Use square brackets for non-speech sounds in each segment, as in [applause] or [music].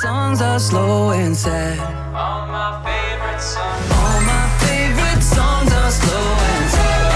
songs are slow and sad. All my favorite songs. All my favorite songs are slow and sad.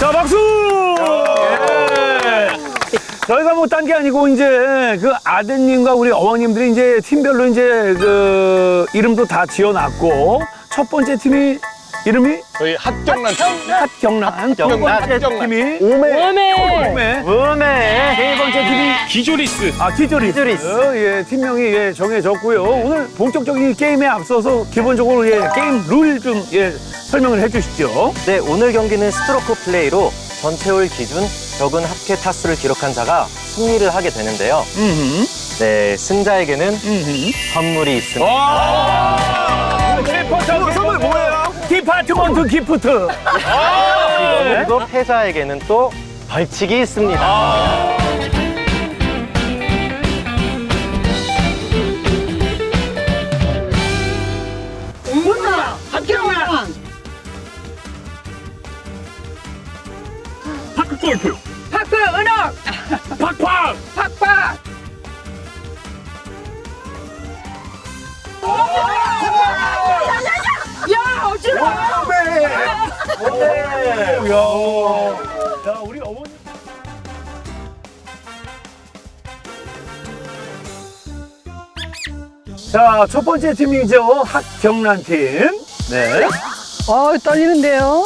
자, 박수! 예. 저희가 뭐 딴 게 아니고 이제 그 아드님과 우리 어머님들이 이제 팀별로 이제 그 이름도 다 지어놨고 첫 번째 팀이 이름이 저희 핫경란 팀. 핫경란, 두 번째 핫경란. 팀이 오메. 오메, 오메. 세 번째 팀이 기조리스. 아, 티조리스. 티조리스. 예, 팀명이 예, 정해졌고요. 오늘 본격적인 게임에 앞서서 기본적으로 예, 게임 룰 좀 예, 설명을 해 주시죠. 네, 오늘 경기는 스트로크 플레이로 전체 홀 기준 적은 합계 타수를 기록한 자가 승리를 하게 되는데요. 음, 네, 승자에게는 음. 선물이 있습니다. 기프트, 선물 뭐예요? 디파트먼트 기프트. 그리고 패자에게는 또 벌칙이 있습니다. 자, 첫 번째 팀이죠. 학경란 팀. 네. 어 떨리는데요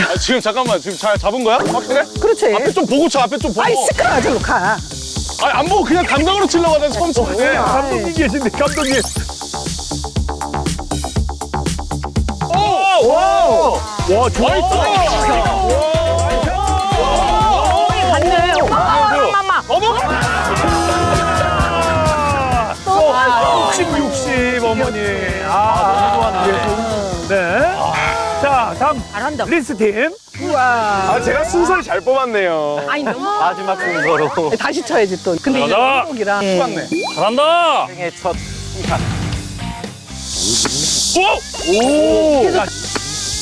아, 지금 잠깐만. 지금 잘 잡은 거야? 확실해? 그렇지 앞에 좀 보고 쳐. 앞에 좀 보고. 아이 시끄러워 저로 가 아니, 안 보고 그냥 감각으로 치려고 하잖아. 처음 쳐. 네, 감독님 계신데, 감독님. 오! 와! 와, 좋아. 갔 어머니. 아, 너무 좋아하네. 네. 자, 다음. 잘한다 리스 팀. 우와 아, 제가 순서를 잘 뽑았네요. 아니 너무 마지막 순서로 다시 쳐야지 또 근데 이제 잘한다. 은옥이랑 맞네. 잘한다. 생애 첫 시합. 오! 야,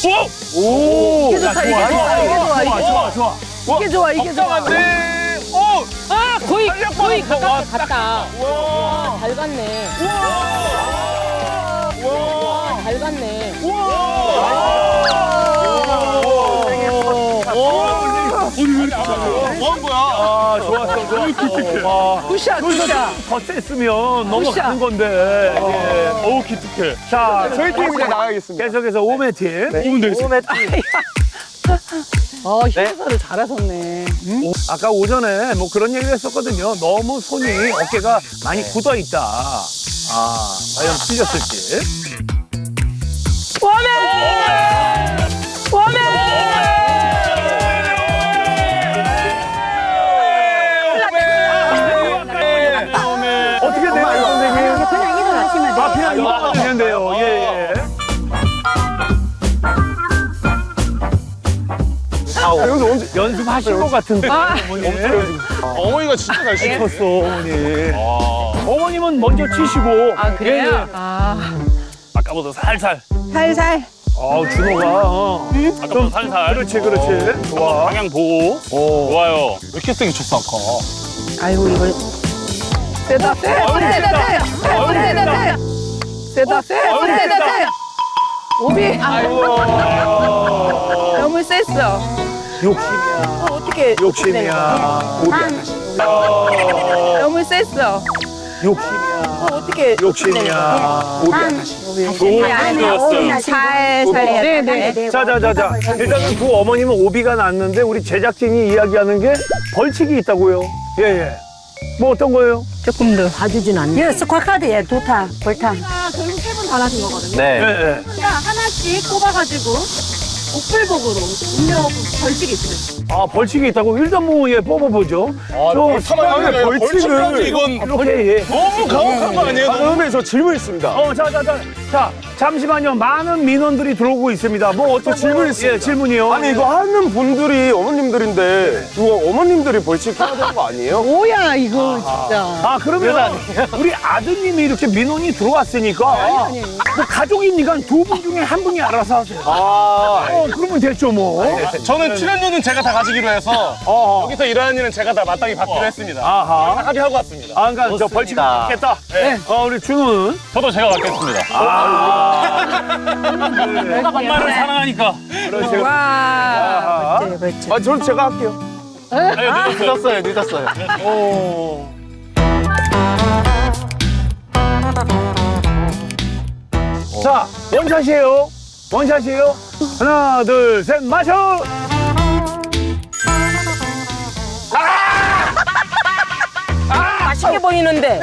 오! 오! 이게 좋다, 이게 좋아, 이게 좋아, 이게 좋아, 좋아. 이게 좋아 이게 좋아 걱정한데. 오! 아 거의 거의 와, 가깝게 갔다. 와! 잘 갔네. 와! 잘 갔네. 뭐한 거야? 아, 좋았어, 좋았어. 와. 굿샷 굿샷 더 셌으면 넘어가는 건데. 예. 어우, 기특해. 자, 저희 팀 이제 나가겠습니다. 계속해서 오메 팀. 오메 팀. [laughs] 어 힘서를 잘하셨네 아까 오전에 뭐 그런 얘기를 했었거든요. 너무 손이 어깨가 많이 굳어 있다. 아, 과연 틀렸을지. 어떻게 돼요, 선생님? 그냥 일어나시면 아, 그냥 이거 되는데요. 예, 예. 여기서 언제 연습하신 것 같은데. 어머니. 어머니가 진짜. 쳤어, 어머니. 어머님은 먼저 치시고. 아 그래요? 예, 예. 아 아까보다 살살. 살살 어, 준호가. 어. 좀 살살. 그렇지, 그렇지. 좋아. 방향 보고. 좋아요. 왜 이렇게 세게 쳤어, 아까? 아이고 이거 세다 세 세다 세 세다 세 세다 세 세다 세 오비 너무 셌어 욕심이야. 어떻게 욕심이야. 오비. 너무 셌어 욕심이야. 어떻게 욕심이야. 오비. 살살 네네 자, 자, 자, 자. 일단은 두 어머님은 오비가 났는데 우리 제작진이 이야기하는 게 벌칙이 있다고요. 예, 예. 뭐 어떤 거예요? 조금 더 봐주진 않네. 이거 스쿼카드에 두타 볼타 결국 세번 달아진 거거든요. 예, 네. 예. 하나씩 뽑아가지고 옥불복으로 음료 벌칙이 있어요. 아, 벌칙이 있다고? 일단 뭐, 예, 뽑아보죠. 저 잠깐만, 시간에 벌칙까지 이건 이렇게, 예. 너무 가혹한 거 아니에요? 다음에 저 질문 있습니다. 어, 자, 자, 자. 자, 잠시만요. 많은 민원들이 들어오고 있습니다. 뭐 어떤 질문 있습니다. 예, 질문이요. 아니 이거 하는 분들이 어머님들인데 이거 어머님들이 벌칙 해야 되는 거 아니에요? 뭐야 이거 진짜. 아, 그러면 우리 아드님이 이렇게 민원이 들어왔으니까 뭐 가족이니까 두 분 중에 한 분이 알아서 하세요. 아 어, 그러면 됐죠, 뭐. 저는 출연료는 제가 다 가지기로 해서 어, 어. 여기서 일하는 일은 제가 다 마땅히 받기로 했습니다. 아하. 다 합의하고 왔습니다. 아, 그러니까 저 벌칙. 받겠다. 네. 어, 우리 준우는 저도 제가 받겠습니다. 엄마를 사랑하니까. 그렇죠. 와. 멋져요 멋져. 아 저는 제가 할게요. 늦었어요, 늦었어요. 자, 원샷이에요. 원샷이에요. 하나, 둘, 셋, 마셔! 맛있게 보이는데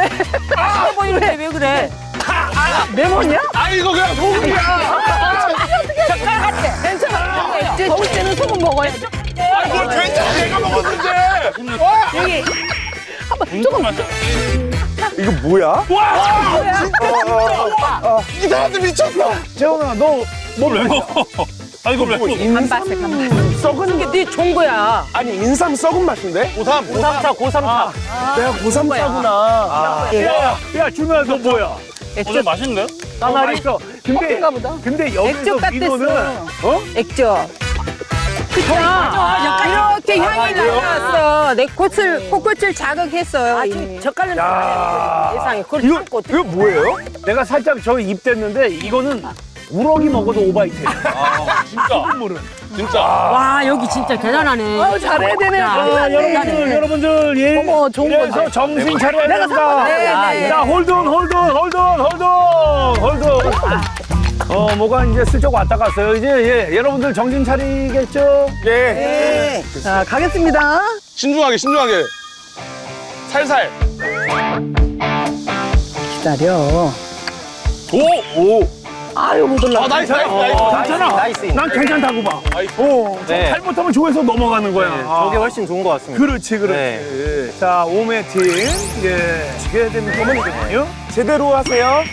맛있게 보이는데 왜 그래? 레몬이야? 아 이거 그냥 소금이야. 이제 더울 때는 소금 먹어야지. 이거 괜찮아 내가 먹었는데. 여기 한번 조금 이거 뭐야? 이 사람들 미쳤어. 재훈아, 너, 뭘 왜 먹어? 아, 이거 왜 먹어? 간바세 간바세. 썩은 게네 좋은 거야. 아니 인삼 썩은 맛인데? 고삼. 고삼차, 고삼차. 내가 고삼 싸구나. 야, 야, 준우야, 너 뭐야? 액젓 맛있는데요? 나 맛있어. 근데, 커피인가 보다. 근데 여기서 액젓. 민호는, 어? 액젓. 그쵸? 이렇게 향이 나왔어. 내 꽃을 코끝을 자극했어요. 이미. 젓갈로 야. 세상에 그걸 이거 참고 이거 뭐예요? 내가 살짝 저 입댔는데, 이거는 우럭이 먹어도 오바이트. 아, 진짜. 물은. 진짜. 와 여기 진짜 대단하네. 아 잘해야 되네. 아, 여러분들, 여러분들, 예. 어머, 좋은 그래서 건데. 정신 차려야 된다. 네, 네. 자, 홀돈, 홀돈, 홀돈, 홀돈, 홀돈. 어, 뭐가 이제 슬쩍 왔다 갔어요. 이제, 예, 여러분들 정신 차리겠죠? 예. 네. 자 가겠습니다. 신중하게 신중하게. 살살. 기다려. 오 오. 아유 못 올라. 아 나이스 나이스 나이스. 어, 괜찮아. 나이스. 난 괜찮다고 봐. 나이스. 오, 네. 잘 못하면 조에서 넘어가는 거야. 네, 아. 저게 훨씬 좋은 것 같습니다. 그렇지, 그렇지. 자, 오메 팀. 예, 지게 되는 거거든요. 제대로 하세요.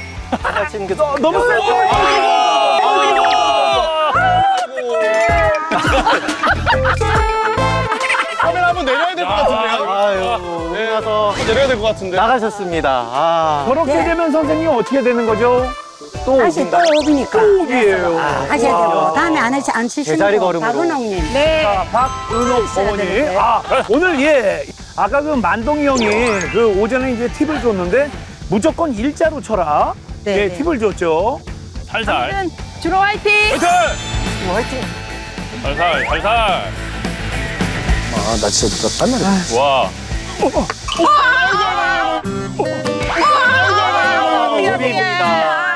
게 어, 너무 센데? 카메라 한번 내려야 될 것 같은데요? 아유, 네. 나서 내려야 될 것 같은데. 나가셨습니다. 아. 저렇게 되면 선생님 어떻게 되는 거죠? 또 다시 또 옵니까? 옥이에요. 아, 하셔야 되고 다음에 안, 하시, 안 치시는 자리 박은옥님 자, 박은옥 어머니 아, 오늘 예. 아까 그 만동이 형이 그 오전에 이제 팁을 줬는데 무조건 일자로 쳐라. 네, 예, 네. 팁을 줬죠. 살살. 오늘은 주로 화이팅! 화이팅! 살살, 살살. 아, 나 진짜 깜짝 놀랐어. 와. 아, 미안해.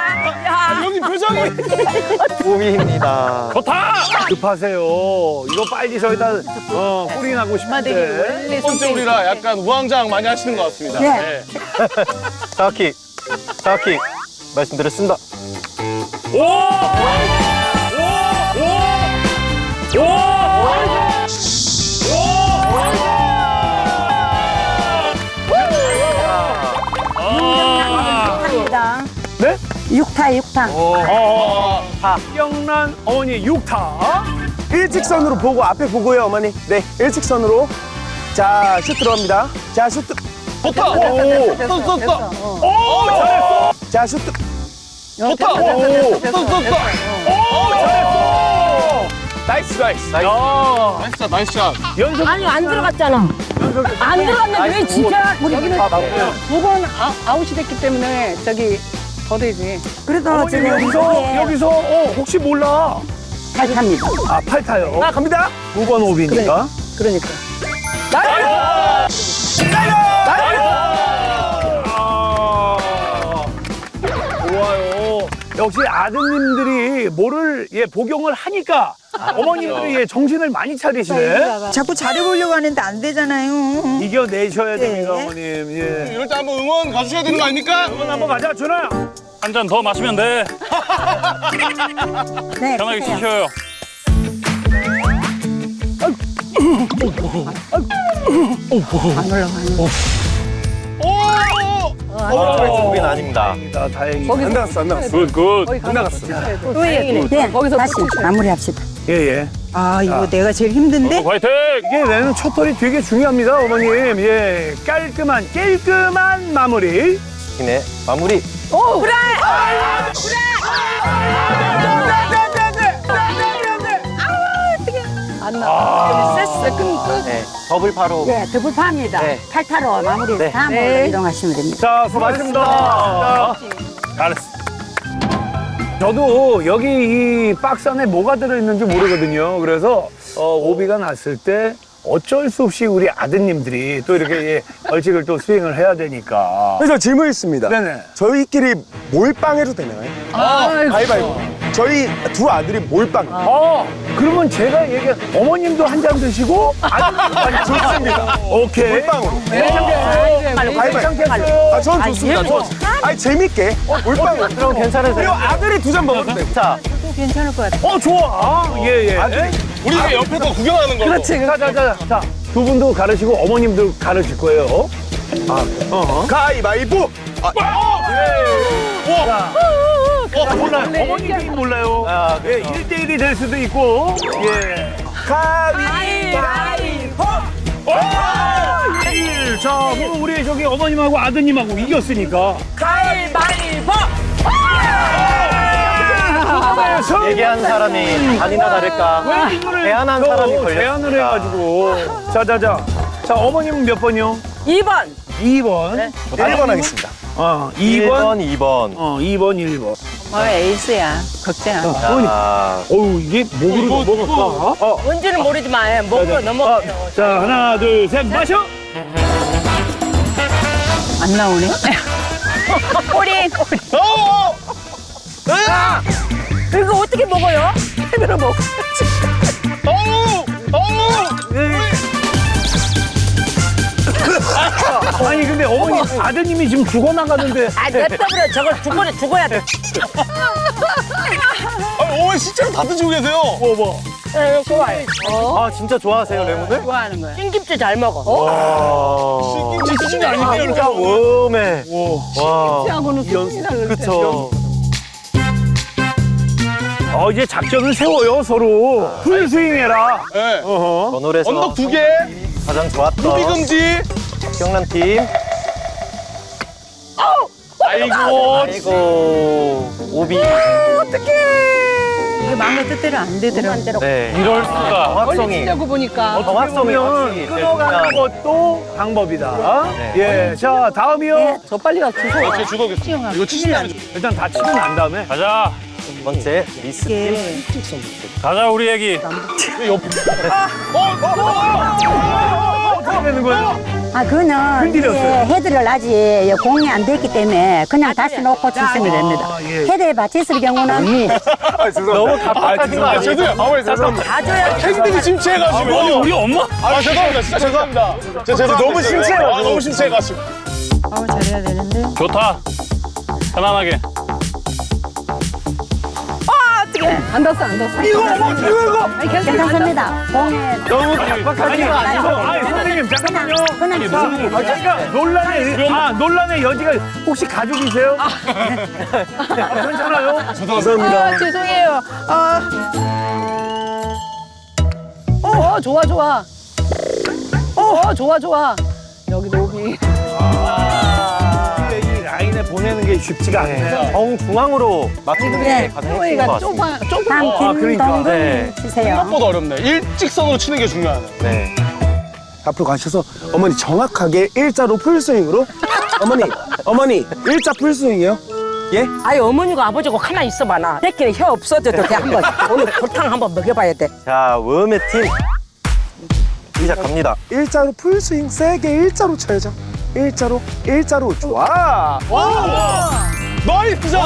5위입니다. 좋다! 급하세요. 이거 빨리 저희다 어, 꿀이 나고 싶은데. 첫 번째 우리라 약간 우왕좌왕 많이 하시는 것 같습니다. 네. 네. 사각킥, 사각킥 말씀드렸습니다. 오! 육타 육타 어, 박경란 어머니 6타. 일직선으로 보고 앞에 보고요 어머니. 네 일직선으로. 자 슛 들어갑니다. 자 슛. 좋다. 오. 됐어, 됐어. 떴. 어. 오 잘했어. 자 슛. 어, 좋다. 됐어, 됐어, 오. 됐어, 됐어, 떴. 됐어. 오 잘했어. 나이스 나이스. 야, 나이스 샷 나이스 샷. 연속 아니 안 들어갔잖아. 안 들어갔는데 왜 진짜? 여기는 두번 아웃이 됐기 때문에 저기 더 되지. 그래도 어머님 지금 여기서 이게 여기서 어, 혹시 몰라. 탈탑니다 아, 8타요. 아, 갑니다. 9번 오비니까. 그러니까. 아, 역시 아드님들이 뭐를 예 복용을 하니까 어머님들이 예 정신을 많이 차리시네. 자꾸 잘해보려고 하는데 안 되잖아요. 이겨내셔야 네. 됩니다, 어머님. 예. 이럴 때 한번 응원 가주셔야 되는 거 아닙니까? 한번 한번 가자, 준아. 한 잔 더 마시면 돼. [laughs] 네, 편하게 드세요. 드셔요. 안 올라가 네. 오. 우린 아닙니다. 다행이다, 다행이다. 안 나갔어, 안 나갔어. 굿, 굿. 안 나갔어. 네, 거기서 다시 마무리합시다. 예, 예. 아 이거 내가 제일 힘든데 화이팅! 이게 내는 첫돌이 되게 중요합니다, 어머님. 예. 깔끔한, 깔끔한 마무리. 팀의 마무리. 안 나. 세스 끝. 네, 더블 파로. 네, 더블 파입니다. 네. 칼타로 마무리 네. 다음으로 네. 이동하시면 됩니다. 자, 수고하셨습니다. 잘했어. 저도 여기 이 박스 안에 뭐가 들어있는지 모르거든요. 그래서 어, 오비가 났을 때 어쩔 수 없이 우리 아드님들이 또 이렇게 예, 벌칙을 또 수행을 해야 되니까. 그래서 질문 있습니다. 네네. 저희끼리 몰빵 해도 되나요? 가위바위보. 저희 두 아들이 몰빵. 어, 그러면 제가 얘기한 어머님도 한 잔 드시고 한 잔. 좋습니다. 오케이. 몰빵으로. 가위바위보. 아, 전 좋습니다. 저, 아니, 재밌게. 몰빵으로. 그럼 괜찮으세요? 그리고 아들이 두 잔 먹어도 돼. 자, 괜찮을 것 같아. 어, 좋아. 예, 예. 우리 가 옆에서 구경하는 걸로. 그렇지. 자, 자, 자, 자. 두 분도 가르치고 어머님도 가르칠 거예요. 가위바위보. 아, 자, 자, 몰라요. 어머니 게임 몰라요. 아, 예, 1대1이 될 수도 있고. 예. 가위바위보. 일. 자, 그럼 우리 저기 어머님하고 아드님하고 이겼으니까. 가위바위보! 가위바위보. 얘기한 사람이 아니나 다를까. 대안한 사람이 걸렸습니다. 제안을 해가지고. 자, 자, 자. 자, 어머님은 몇 번이요? 2번. 2번. 저도 1번 하겠습니다. 어, 2번. 1번, 2번. 어, 2번, 1번. 뭐 에이스야. 걱정. 안 자, 어우, 이게 목으로 넘어갈까? 어. 뭔지는 모르지만 목으로 넘어가요. 자, 하나, 둘, 셋, 마셔! 안 나오네. [laughs] 꼬리. 이거 어떻게 먹어요? 펜으로 먹어. [laughs] [laughs] 아니, 근데 어머니, 아드님이 지금 죽어나가는데. 아, 냅둬버려. 저걸 죽어야, 죽어야 돼. 어머니 실제로 다 드시고 계세요. 뭐, 뭐. 네, 좋아요. 아, 진짜 좋아하세요, 레몬을? 좋아하는 거야. 찐김치 잘 먹어. 와. 김치 드신 게 아니에요. 진짜 웜해. 와. 하고는 그랬대. 그쵸. 어, 이제 작전을 세워요, 서로. 풀스윙해라. 네. 어허. 전홀에서 언덕 두 개, 가장 좋았던 루비 금지. 박경란 팀. 아이고. 아이고, 오비. 이게 마음의 뜻대로 안 되더라. 네. 이럴 수가. 정확성이. 치려고 보니까. 정확성이 그러면 확실히 끊어가는. 것도 방법이다. 네. 예. 자, 다음이요. 저 빨리 가 주소. 제 주걱이. 이거 치시면 안 돼. 일단 다 치고 난 다음에. 가자. 두 번째, 미스 팀. 가자 우리 애기. [laughs] 어떻게 되는 거예요? 아, 그거는 흔들렸어요. 이제 헤드를 아직 공이 안 됐기 때문에 그냥 다시 놓고 치시면 됩니다. 아, 예. 헤드에 받쳤을 경우는 아, 죄송합니다. 너무 갑박하신 거 아, 아니에요? 죄송해요. 어머니 죄송합니다. 가져야 팬들이 심취해가지고. 아니, 우리 엄마? 아, 죄송합니다. 진짜 죄송합니다. 진짜 죄송합니다. 너무 심취해가지고. 아, 너무 심취해가지고. 아우 잘해야 되는데. 좋다. 편안하게. 안 닿았어, 안 닿았어. 이거, 어머, 이거, 이거. 아니, 계속 괜찮습니다. 공에 너무 깜빡하지 마시고. 아니, 선생님, 잠깐만요. 치시면 아, 잠깐 논란의 아 논란의 여지가 혹시 가족이세요? 아, 괜찮아요? [laughs] 아, 죄송해요. 아. 어, 좋아, 좋아. 어, 좋아, 좋아. 여기도 오비. 라인에 보내는 게 쉽지가 않네요. 정중앙으로 맞추는 게 네. 가장 핵심인 것 같습니다. 좁아, 좁아. 다음 아, 그러니까. 네. 치세요. 생각보다 어렵네. 일직선으로 치는 게 중요하네. 네. 앞으로 가셔서 어머니 정확하게 일자로 풀스윙으로 어머니 어머니 일자 풀스윙이요? 예? 아니, 어머니가 아버지가 가만히 있어 봐, 나. 새끼는 혀 없어져도 돼, 한번. 오늘 골탕 한번 먹여봐야 돼. 자, 웜의 팀. 시작합니다. 일자로 풀스윙 세게 일자로 쳐야죠. 일자로 일자로 좋아. 나이스 샷!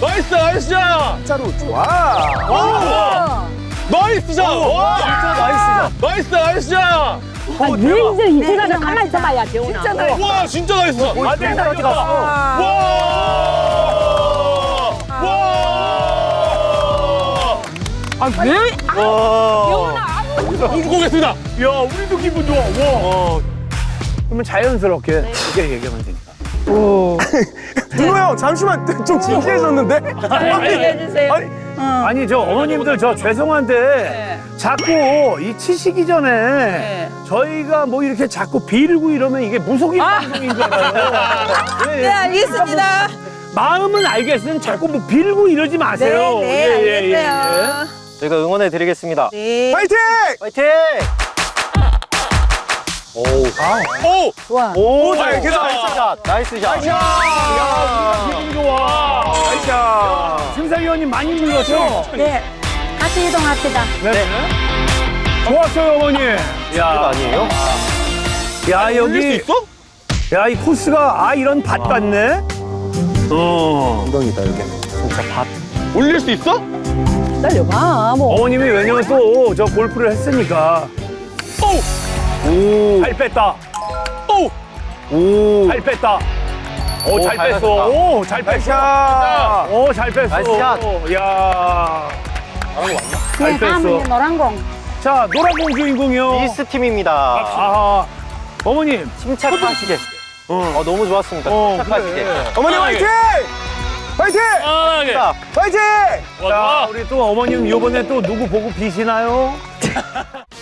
나이스 나이스 샷! 일자로 좋아. 나이스 샷! 와! 나이스 나이스 샷! 아, 왜 이제 이 시간에 가만히 있어봐야 돼, 오늘. 진짜 나 와 진짜 나이스 샷! 아, 네, 어디 갔어? 와! 와! 아, 왜? 와. 울고 오겠습니다. 야, 우리도 기분 좋아. 와. 어, 그러면 자연스럽게 이렇게 얘기하면 되니까. 준호 [laughs] 형 잠시만 좀 진지해졌는데? 해주세요. 아니 아니 저 어머님들 저 죄송한데 자꾸 이 치시기 전에 저희가 뭐 이렇게 자꾸 빌고 이러면 이게 무속인 방송인 줄 알아요. [laughs] 예, 예. 네, 알겠습니다. 마음은 알겠으면 자꾸 뭐 빌고 이러지 마세요. 네, 네, 예, 예, 예, 예. 알겠어요. 저희가 응원해 드리겠습니다. 네. 파이팅! 화이팅! 오, 오! 좋아. 오, 자, 잘 계속 나이스 샷, 나이스 샷. 야, 기분 좋아. 나이스 심사위원님 많이 눌렀죠? 네. 같이 이동합시다. 네. 좋았어요, 어머니. 이거 야, 아니에요? 야 올릴 수 여기, 있어? 야 이 코스가 아 이런 밭 같네. 어. 엉덩이다 여기 진짜 밥. 올릴 수 있어? 기다려봐. 뭐. 어머님이 왜냐면 또 저 골프를 했으니까. 오. 잘 뺐다. 오! 오. 잘 뺐다. 오, 오, 잘 잘 뺐어. 오, 잘 뺐어. 샷 오, 잘 뺐어. 나이스 샷. 야. 잘 네, 다음은 뺐어. 노란 공. 자, 노란 공 주인공이요. 미스 팀입니다. 아, 어머님. 침착하시게. 어, 너무 좋았습니다. 어, 침착하시게. 그래. 어머니 화이팅! 화이팅! 편하게. 자, 화이팅! 자, 우리 또 어머님 요번에 또 누구 보고 비시나요? [laughs]